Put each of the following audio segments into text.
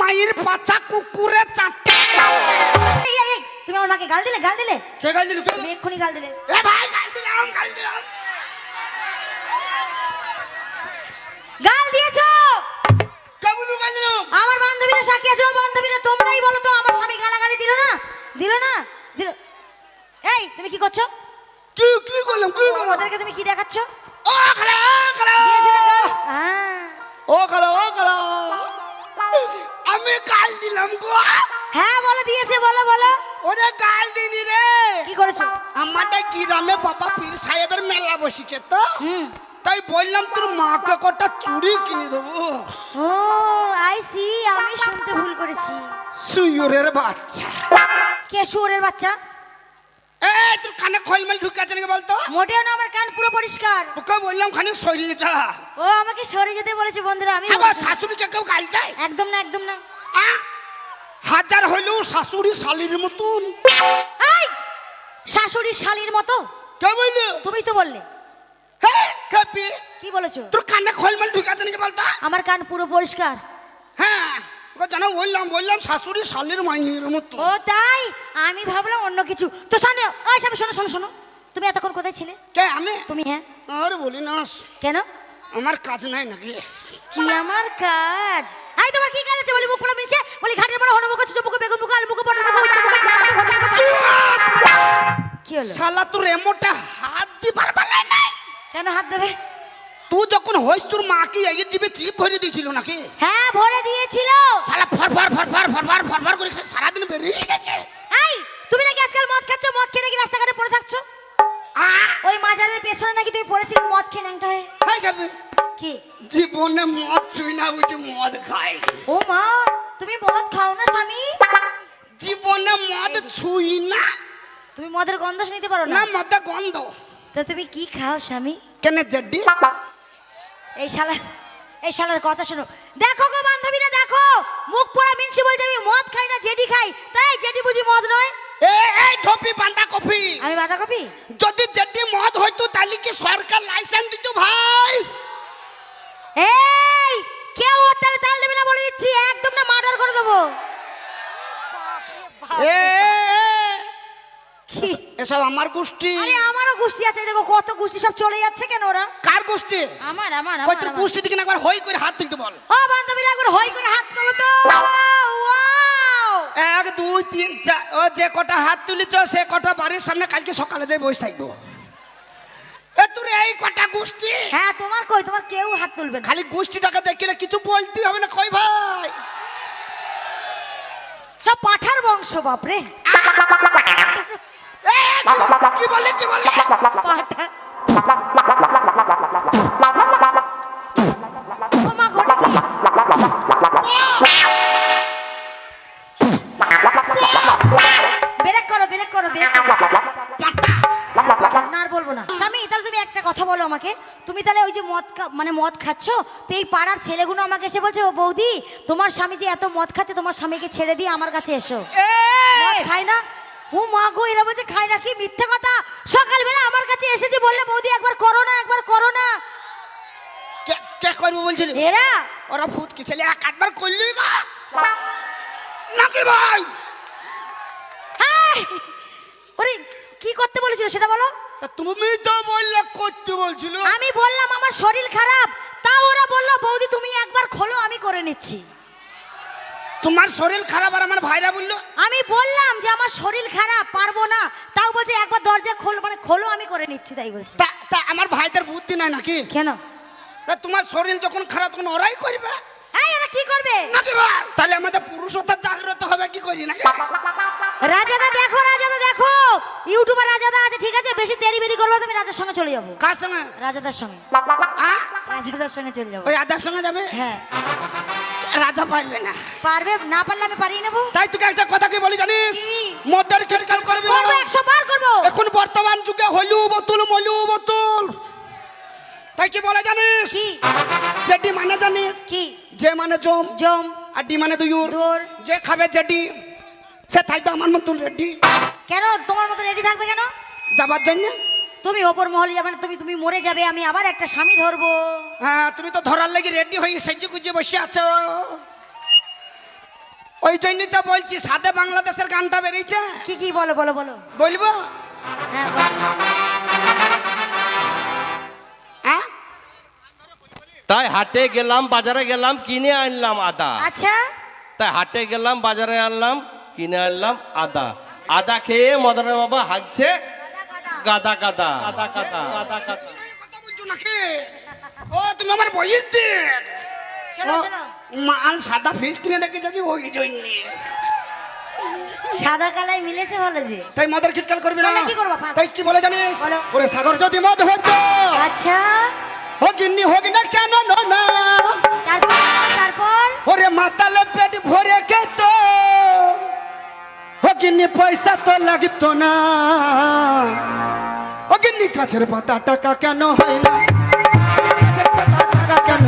মায়ের পাচা কুকুরে চাটে। তুমি আমার মাকে গাল দিলে গাল দিলে? কে গাল দিলে তুমি এক্ষুনি গাল দিলে। এ ভাই গাল দিলাম গাল দিলাম। গাল দিয়েছ? কে বলু গাল দিলাম আমার বান্ধবীরা সাক্ষী আছে বান্ধবীরা তোমরাই বলো তো আমার স্বামী গালাগালি দিল না? দিল না? দিল এই তুমি কি করছ? কি কি করলাম কি করলাম? ওদেরকে তুমি কি দেখাচ্ছ? ও খালা ও খালা? হ্যাঁ। ও খালা ও খালা। আমি গাল দিলাম গো। হ্যাঁ বলো দিয়েছে বলো বলো। ওরে গাল দিনি রে। কি করেছ? আমাদের গ্রামে বাবা পীর সাহেবের মেলা বসেছে তো। তাই বললাম তোর মাকে কটা চুড়ি কিনে দেবো। ও আই সি আমি শুনতে ভুল করেছি। সুয়ুরের বাচ্চা। কে শুয়োরের বাচ্চা? এ তোর কানে খলমেল ঢুকে আছে নাকি বলতো? মোটেও না আমার কান পুরো পরিষ্কার। ওকে বললাম খানিক সরিয়ে যা। ও আমাকে সরে যেতে বলেছে বন্ধুরা আমি হ্যাঁ শাশুড়িকে কেউ গাল দেয়? একদম না একদম না? হাজার হইলেও শাশুড়ি শালির মতন। এই শাশুড়ি শালির মতো? কে বললি? তুমি তো বললে। হ্যাঁ কি বলেছ? তোর কানে খলমেল ঢুকে আছে নাকি বলতো আমার কান পুরো পরিষ্কার। হ্যাঁ ওকে জানো বললাম বললাম শাশুড়ি শালির মাইয়ের মতো। ও তাই? আমি ভাবলাম অন্য কিছু। তো শোনো ওই সামনে শোনো শোনো শোনো। তুমি এতক্ষণ কোথায় ছিলে? কে আমি? তুমি হ্যাঁ? আর বলি না কেন? আমার কাজ নাই নাকি? কি আমার কাজ? এই তোমার কি কাজ আছে? বলি মুখ পোড়া মিছে বলি ঘাটের বড় হনুমুখ আছে চুমুখ বেগুন মুখ আলু মুখ পটল মুখ উচ্চ মুখ আছে মুখ ঘটনা কথা কি হলো? শালা তোর এমনটা হাত দি পারবার নাই। কেন হাত দেবে? তুই যখন হইস তোর মা কি এই টিপে চিপ ভরে দিয়েছিল নাকি? হ্যাঁ ভরে দিয়েছিল। শালা ফরফর ফরফর ফরফর ফরফর করে সারা দিন বেরিয়ে গেছে। এই তুমি নাকি আজকাল মদ খাচ্ছ? মদ খেয়ে নাকি রাস্তাঘাটে পড়ে থাকছো? ওই মাজারের পেছনে নাকি তুমি পড়েছিলে মদ খেয়ে ন্যাংটা হয়ে? হ্যাঁ খাবি। কি? জীবনে মদ ছুই না বুঝি মদ খাই। ও মা তুমি মদ খাও না স্বামী? জীবনে মদ ছুই না। তুমি মদের গন্ধ নিতে পারো না? না মদে গন্ধ। তো তুমি কি খাও স্বামী? কেন জড্ডি? এই শালা এই শালার কথা শোনো। দেখো গো বান্ধবীরা দেখো। মুখ পোড়া মিনসি বলছে আমি মদ খাই না জেডি খাই। তাই জেডি বুঝি মদ নয়? এ এই ঢপি বান্দা কফি আমি বাঁধাকপি? যদি জড্ডি মদ হইতো তাহলে কি সরকার লাইসেন্স দিত ভাই? এই কেউ ওর তাল দেবে না বলে দিচ্ছি একদম না মার্ডার করে দেবো? এসব আমার গোষ্ঠী। আরে আমারও গোষ্ঠী আছে দেখো কত গোষ্ঠী সব চলে যাচ্ছে কেন ওরা? কার গোষ্ঠী? আমার আমার কই তোর গোষ্ঠী দিকে না একবার হই করে হাত তুলতে বল। ও বান্ধবীরা একবার হই করে হাত তোলো তো এক দুই তিন চার ও যে কটা হাত তুলেছ সে কটা বাড়ির সামনে কালকে সকালে যাই বসে থাকব। গোষ্ঠী? হ্যাঁ তোমার কই? তোমার কেউ হাত তুলবে না। খালি গোষ্ঠীটাকে দেখলে কিছু বলতে হবে না কই ভাই? সব পাঠার বংশ বাপরে। কি বলে কি বলে? পাঠা কথা বলো আমাকে। তুমি তাহলে ওই যে মদ মানে মদ খাচ্ছ? তো এই পাড়ার ছেলেগুলো আমাকে এসে বলছে ও বৌদি তোমার স্বামী যে এত মদ খাচ্ছে তোমার স্বামীকে ছেড়ে দিয়ে আমার কাছে এসো। মদ খায় না? ও মা গো এরা বলছে খায় না কি মিথ্যে কথা? সকালবেলা আমার কাছে এসেছে বললে বৌদি একবার করো না একবার করো না। কে- কে করব বলছিল? এরা? ওরা কি ছেলে? এক করলি বা নাকি ভাই! ওরে কি করতে বলেছিল সেটা বলো? তা তুমি তো বললে করতে বলছিল। আমি বললাম আমার শরীর খারাপ তাও ওরা বলল বৌদি তুমি একবার খোলো আমি করে নিচ্ছি। তোমার শরীর খারাপ আর আমার ভাইরা বলল? আমি বললাম যে আমার শরীর খারাপ পারব না। তাও বলছে একবার দরজা খোলো মানে খোলো আমি করে নিচ্ছি তাই বলছে। তা তা আমার ভাইদের বুদ্ধি নাই নাকি? কেন? তা তোমার শরীর যখন খারাপ তখন ওরাই করবে? এই এরা কি করবে? নাকি ভাই তাহলে আমাদের পুরুষতা জাগ্রত হবে কি করি নাকি? রাজাদা দেখো রাজাদা দেখো। ইউটিউবার রাজাদা আছে ঠিক আছে? বেশি দেরি বেরি করবে তুমি রাজার সঙ্গে চলে যাব। কার সঙ্গে? রাজাদার সঙ্গে। আ? রাজাদার সঙ্গে চলে যাব। ওই আদার সঙ্গে যাবে? হ্যাঁ। রাজা পারবে না। পারবে? না পারলে আমি পারিয়ে নেব। তাই তোকে একটা কথা কি বলি জানিস? মদের খেটকাল করবি করব একশো বার করব। এখন বর্তমান যুগে হলু বোতল মলু বোতল। তাই কি বলে জানিস? কি? জেডি মানে জানিস কি? যে মানে জম জম। আর ডি মানে দুয়ুর। দূর। যে খাবে জেডি সে থাকবে আমার মতন রেডি। কেন? তোমার মতো রেডি থাকবে কেন? যাবার জন্য। তুমি ওপর মহলে যাবে না তুমি তুমি মরে যাবে আমি আবার একটা স্বামী ধরবো। হ্যাঁ তুমি তো ধরার লাগি রেডি হয়ে সেজে গুজে বসে আছো। ওই জন্যই তো বলছি সাথে বাংলাদেশের গানটা বেরিয়েছে। কি কি বলো বলো বলো। বলব? হ্যাঁ বলো। হ্যাঁ তাই হাটে গেলাম বাজারে গেলাম কিনে আনলাম আদা। আচ্ছা। তাই হাটে গেলাম বাজারে আনলাম কিনে আনলাম আদা। আদা খেয়ে মদনের বাবা হাঁকছে গাদা গাদা গাদা গাদা গাদা গাদা ও তুমি আমার বইয়ের দিক মাল সাদা ফিস কিনে দেখে যাচ্ছি ওই জন্য। সাদা কালাই মিলেছে ভালো যে। তাই মদের খিটকাল করবি না? কি করব, তাই কি বলে জানিস? ওরে সাগর যদি মদ হতো। আচ্ছা। ইন্নি হোক না কেন না তারপর ওরে মাতালে পেট ভরে খেত। ইন্নি পয়সা তো লাগতো না। ও গিন্নি গাছের পাতা টাকা কেন হয় না? গাছের পাতা টাকা কেন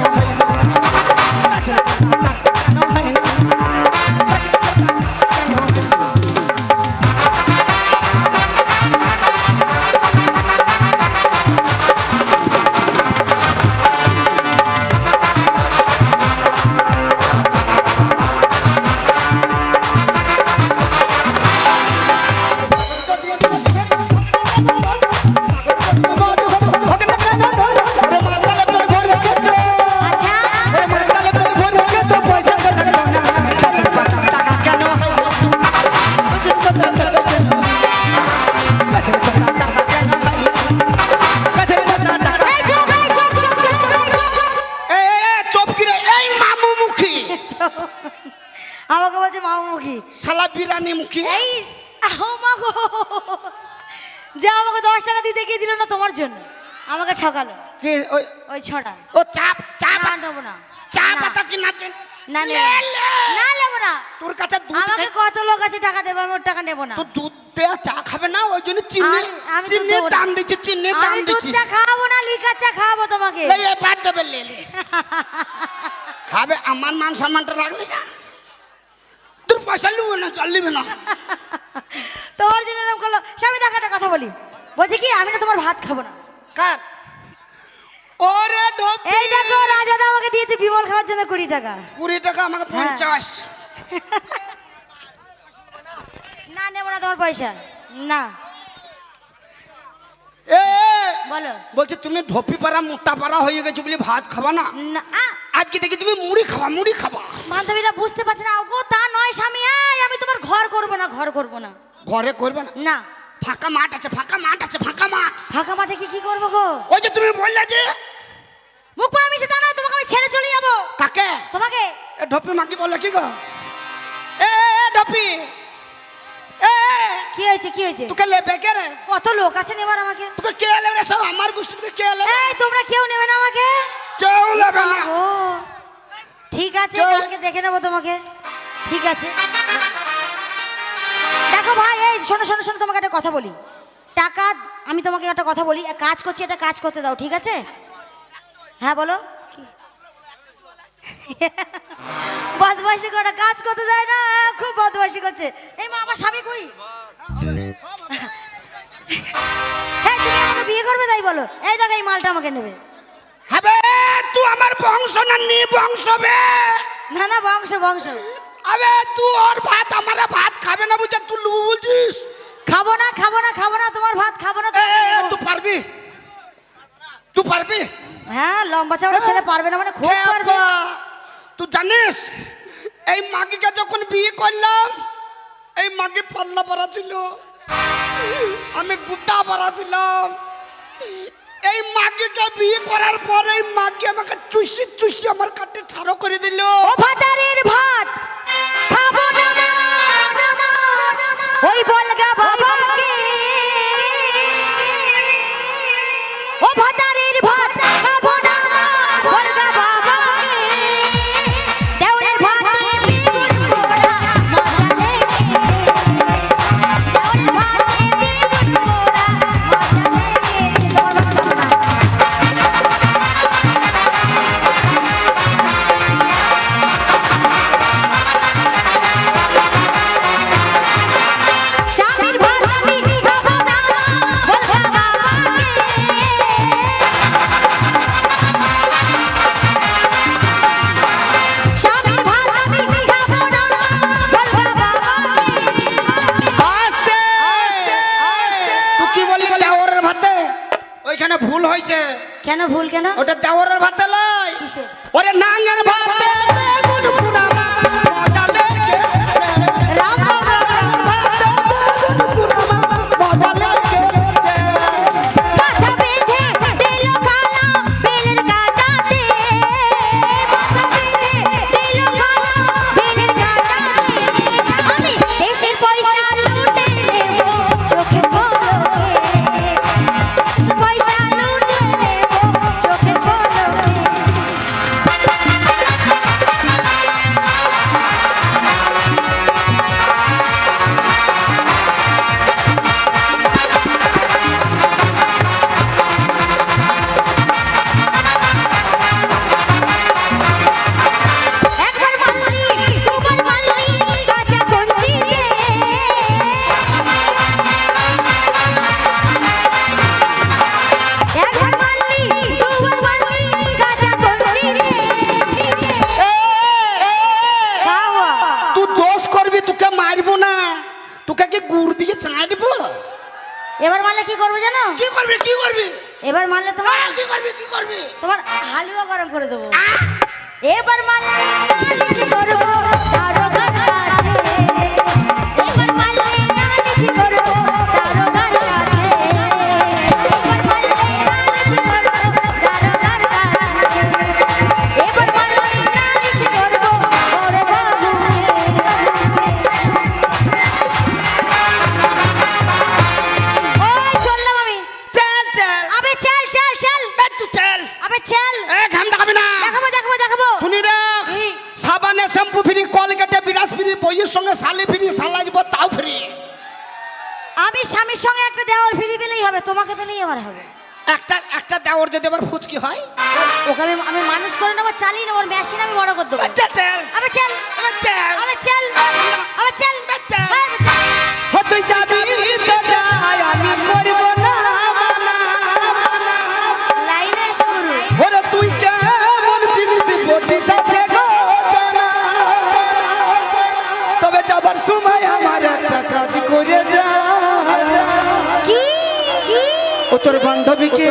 ঠকালো। ওই ওই ছটা না নেব না। না। না লে, নেব লে। না নেব না। তোর কাছে দুধ আমাকে কত লোক আছে টাকা দেবে আমি ওর টাকা নেব না। তো দুধ দেয়া চা খাবে না? ওই জন্য চিনি চিনি দাম দিচ্ছি চিনি দাম আমি দুধ চা খাওয়াবো না লিকার চা খাওয়াবো তোমাকে। এই এবার দেবে লে লে। খাবে আমার মান সম্মানটা রাখলি না? তোর পয়সা লিবে না চল লিবে না। তোমার জন্য এরকম করল। স্বামী দেখো একটা কথা বলি। বলছি কি আমি না তোমার ভাত খাব না। কার? ওরে ডোপ এই দেখো রাজাদা আমাকে দিয়েছে বিমল খাওয়ার জন্য কুড়ি টাকা। কুড়ি টাকা আমাকে হ্যাঁ। পঞ্চাশ। না নেব না তোমার পয়সা। না। এ বলো। বলছে তুমি ঢোপি পাড়া মোটা পাড়া হয়ে গেছো বলে ভাত খাবা না? না আজকে দেখি তুমি মুড়ি খাবা মুড়ি খাবা। বান্ধবীরা বুঝতে পারছে না গো তা নয় স্বামী এই আমি তোমার ঘর করব না ঘর করব না। ঘরে করবে না? না। ফাঁকা মাঠ আছে ফাঁকা মাঠ আছে ফাঁকা মাঠ। ফাঁকা মাঠে কি কি করব গো? ওই যে তুমি বললে যে মুখ পড়া মিশে নয় তোমাকে আমি ছেড়ে চলে যাব। কাকে? তোমাকে? এ ঢপি মাকি বললে কি গো? এ এ, ঢপি। এ কি হয়েছে কি হয়েছে? তোকে লেবে কে রে? কত লোক আছে নেবার আমাকে? তোকে কে লেবে রে? সব আমার গোষ্ঠী থেকে কে লেবে? এই তোমরা কেউ নেবে না আমাকে? কেউ লেবে না। ও ঠিক আছে কালকে দেখে নেব তোমাকে। ঠিক আছে। দেখো ভাই এই শোনো শোনো শোনো তোমাকে একটা কথা বলি। টাকা আমি তোমাকে একটা কথা বলি। কাজ করছি একটা কাজ করতে দাও ঠিক আছে? হ্যাঁ বলো। কি? বদমাইশি করে কাজ করতে দেয় না খুব বদমাইশি করছে। এই মা আমার স্বামী কই? হ্যাঁ তুমি আমাকে বিয়ে করবে তাই বলো। এই দেখো এই মালটা আমাকে নেবে। হবে তুই আমার বংশ না নি বংশ বে। না না বংশ বংশ। আবে তুই ওর ভাত আমার ভাত খাবে না বুঝে তুই লুবু বলছিস? খাব না খাব না খাব না তোমার ভাত খাব না। তুই পারবি? তুই পারবি? হ্যাঁ লম্বা চওড়া ছেলে পারবে না মানে খুব পারবে। তুই জানিস এই মাগিকে যখন বিয়ে করলাম এই মাগি পাল্লা পারা ছিল। আমি গুতা পারা ছিলাম। এই মাগিকে বিয়ে করার পরে এই মাগি আমাকে চুষি চুষি আমার কাটে ঠাড়ো করে দিল। ও ভাতারের ভাত খাব না। ওই বলগা বাবাকে। ও ভাত কেন ভুল হয়েছে? কেন ভুল কেন? ওটা দেওয়ার ভাতে লাই ওরে না তোর বান্ধবীকে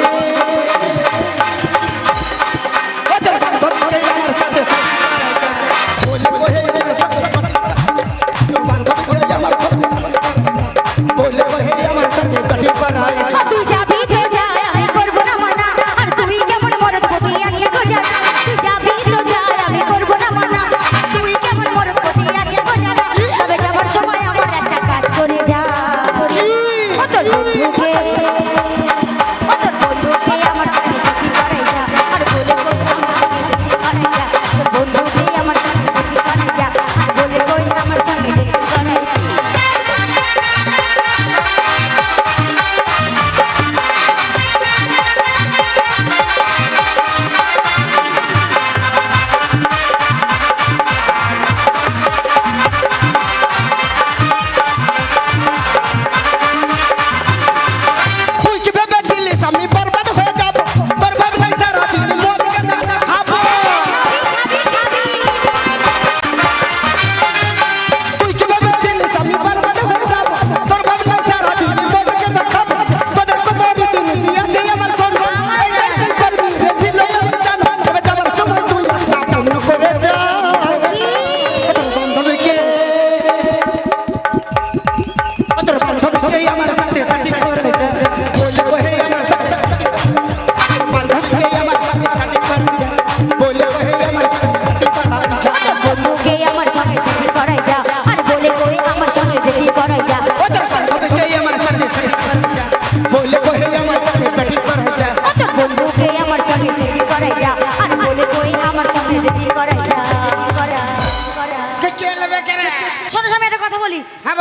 কথা বলি। হ্যাঁ,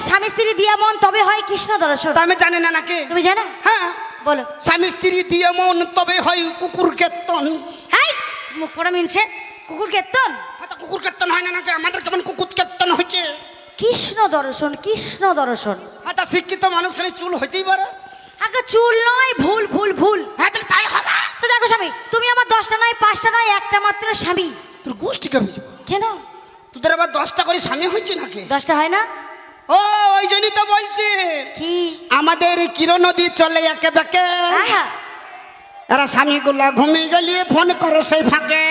স্বামী স্ত্রী তবে হয় কৃষ্ণ দর্শন। না তুমি হ্যাঁ। বলো। স্বামী স্ত্রী তবে হয় কুকুর কুকুর হয় না আমাদের কেমন কুকুর হয়েছে কৃষ্ণ দর্শন কৃষ্ণ দর্শন। শিক্ষিত মানুষ খালি চুল হইতেই পারে। আগে চুল নয় ভুল ভুল ভুল। হ্যাঁ তাহলে তাই হবে। তো দেখো স্বামী তুমি আমার দশটা নয় পাঁচটা নয় একটা মাত্র স্বামী। তোর গোষ্ঠী কেমন কেন? তোদের আবার দশটা করে স্বামী হয়েছে নাকি? দশটা হয় না? ও ওই জন্যই তো বলছি। কি? আমাদের কিরণ নদী চলে একে বেঁকে। এরা স্বামীগুলা ঘুমিয়ে গেলিয়ে ফোন করো সেই ফাঁকে।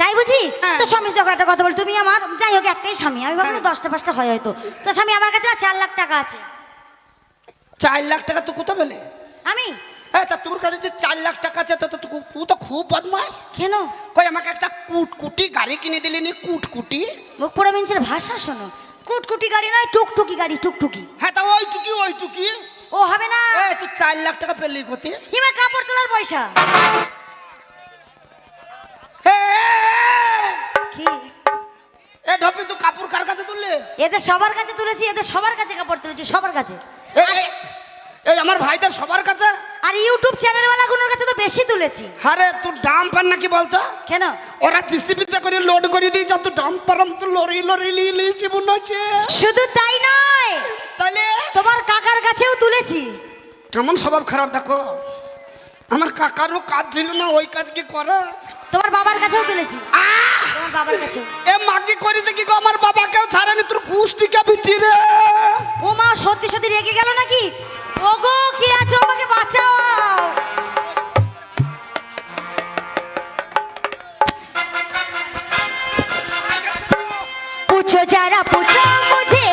তাই বুঝি? হ্যাঁ। তো স্বামী দেখো একটা কথা বলি। তুমি আমার যাই হোক একটাই স্বামী। আমি ভাবলাম হ্যাঁ। দশটা পাঁচটা হয় হয়তো। তো স্বামী আমার কাছে চার লাখ টাকা আছে। চার লাখ টাকা তো কোথা পেলে? আমি? হ্যাঁ তা তোর কাছে যে চার লাখ টাকা আছে তা তো তুই তো খুব বদমাস কেন? কই আমাকে একটা কুটকুটি গাড়ি কিনে দিলি নি কুটকুটি? মুখ পোড়া ভাষা শোনো। কুটকুটি গাড়ি নয় টুকটুকি গাড়ি টুকটুকি। হ্যাঁ তা ওইটুকি ওইটুকি। ও হবে না। এ তুই চার লাখ টাকা পেলি কোথে এবার কাপড় তোলার পয়সা। কি? এ ঢপি তুই কাপড় কার কাছে তুললে? এদের সবার কাছে তুলেছি এদের সবার কাছে কাপড় তুলেছি সবার কাছে। এই আমার ভাইদের সবার কাছে? আর ইউটিউব চ্যানেলওয়ালাগুলোর কাছে তো বেশি তুলেছি। আরে তোর ডাম পার নাকি বলতো? কেন? ওরা জিসিপিতে করে লোড করে দিই যত ডাম পারম তো লরি লরি লি লি জীবন আছে। শুধু তাই নয় তাহলে তোমার কাকার কাছেও তুলেছি। কেমন স্বভাব খারাপ দেখো? আমার কাকারও কাজ ছিল না ওই কাজ কি করা? তোমার বাবার কাছেও তুলেছি। তোমার বাবার কাছে এ মা কি করেছে কি গো? আমার বাবাকেও ছাড়েনি তোর গুষ্টিকে ভিতরে ও মা সত্যি সত্যি রেগে গেল নাকি? ওগো কি আছো? আমাকে বাঁচাও। পুছো যারা পুছো বুঝে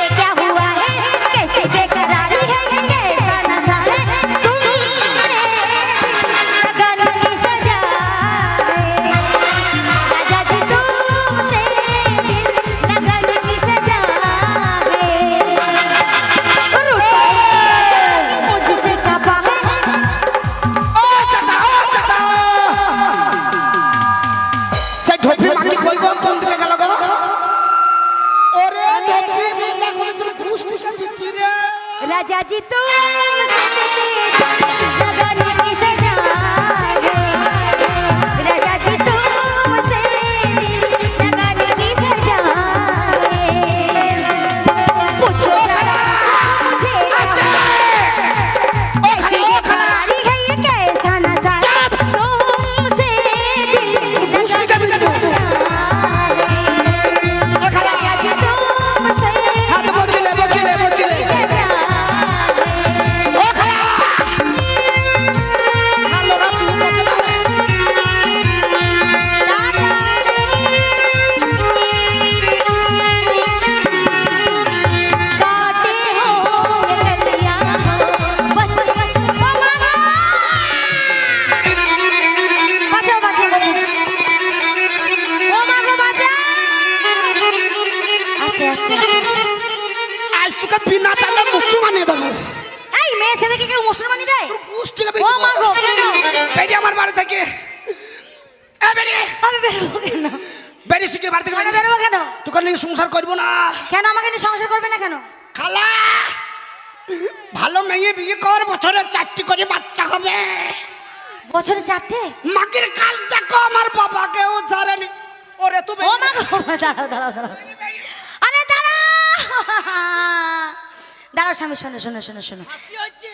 তোকে বিনা চালে মুচু বানিয়ে দেবো। এই মেয়ে ছেলেকে কেউ মুসলমানি দেয়? গুষ্টিকে ও মা গো বেরিয়ে আমার বাড়ি থেকে। এ বেরিয়ে। আমি বেরোবো কেন? বেরিয়ে শিখির বাড়ি থেকে বেরিয়ে। বেরোবো কেন? তোকে নিয়ে সংসার করব না। কেন আমাকে নিয়ে সংসার করবে না কেন? খালা ভালো মেয়ে বিয়ে কর বছরে চারটি করে বাচ্চা হবে। বছরে চারটে? মাগির কাজ দেখো আমার বাবাকেও ছাড়েনি। ওরে তুমি ও মা দাঁড়াও দাঁড়াও দাঁড়াও। আরে দাঁড়াও। দাঁড়াও স্বামী শোনো শোনো শোনো শোনো।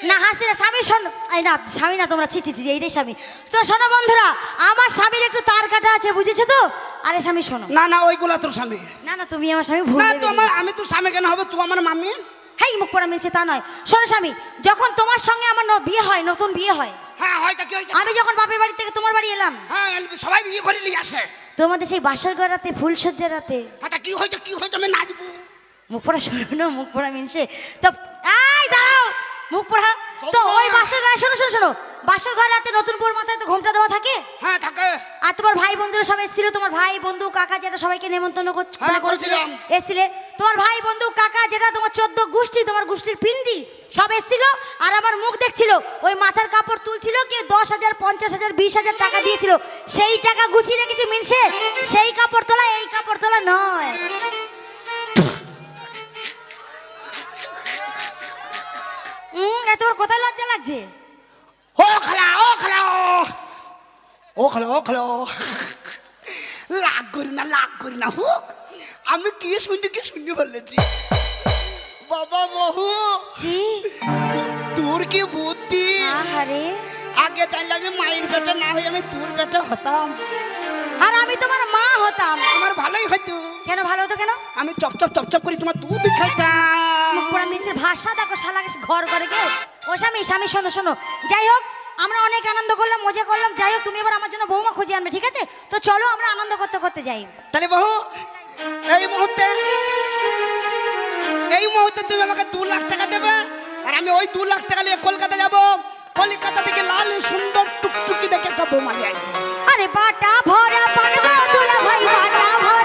না হাসি না স্বামী শোনো। এই না স্বামী না তোমরা ছি ছি ছি এইটাই স্বামী। তো শোনো বন্ধুরা আমার স্বামীর একটু তার কাটা আছে বুঝেছ তো? আরে স্বামী শোনো। না না ওইগুলা তোর স্বামী। না না তুমি আমার স্বামী ভুল না তোমার আমি তোর স্বামী কেন হবে? তুই আমার মামি? হেই মুখ পড়া মিলছে তা নয়। শোনো স্বামী যখন তোমার সঙ্গে আমার বিয়ে হয় নতুন বিয়ে হয় হ্যাঁ হয়তো কি হয়েছে? আমি যখন বাপের বাড়ি থেকে তোমার বাড়ি এলাম হ্যাঁ সবাই বিয়ে করে নিয়ে আসে। তোমাদের সেই বাসর ঘর রাতে ফুলসজ্জার রাতে। আচ্ছা কি হয়েছে কি হয়েছে আমি নাচবো মুখ পড়া শোনো মুখ পড়া মিনসে তো এই দাঁড়াও মুখ পড়া। তো ওই বাসর ঘরে শোনো শোনো শোনো। বাসর ঘর রাতে নতুন বউর মাথায় তো ঘোমটা দেওয়া থাকে? হ্যাঁ থাকে। আর তোমার ভাই বন্ধুরা সব এসেছিল তোমার ভাই বন্ধু কাকা যেটা সবাইকে নেমন্তন্ন হ্যাঁ, করেছিল করেছিলাম। তোমার ভাই বন্ধু কাকা যেটা তোমার চোদ্দ গোষ্ঠী তোমার গোষ্ঠীর পিন্ডি সব এসেছিল আর আমার মুখ দেখছিল। ওই মাথার কাপড় তুলছিল কেউ দশ হাজার পঞ্চাশ হাজার বিশ হাজার টাকা দিয়েছিল। সেই টাকা গুছিয়ে রেখেছি মিনসে সেই কাপড় তোলা এই কাপড় তোলা নয়। লাগছে ও খালা ও খালা ও। খালা ও খালা লাগ করি না লাগ করি না হোক। আমি কি শুনতে কি শুনে বলেছি। বাবা বহু তোর কি বুদ্ধি? আহারে। আগে চাইলে আমি মায়ের বেটা না হয়ে আমি তোর বেটা হতাম। আর আমি তোমার মা হতাম। আমার ভালোই হতো কেন ভালো হতো কেন? আমি চপ চপ চপ চপ করে তোমার দুধ খাইতাম। পুরা মিনসের ভাষা দেখো শালা ঘর করে কেউ ও স্বামী স্বামী শোনো শোনো। যাই হোক আমরা অনেক আনন্দ করলাম মজা করলাম। যাই হোক তুমি এবার আমার জন্য বৌমা খুঁজে আনবে ঠিক আছে? তো চলো আমরা আনন্দ করতে করতে যাই। তাহলে বহু এই মুহূর্তে এই মুহূর্তে তুমি আমাকে দু লাখ টাকা দেবে আর আমি ওই দু লাখ টাকা নিয়ে কলকাতা যাব। কলকাতা থেকে লাল সুন্দর টুকটুকি দেখে একটা বোমা নিয়ে আরে বাটা ভরা পান দুলা ভাই বাটা ভরা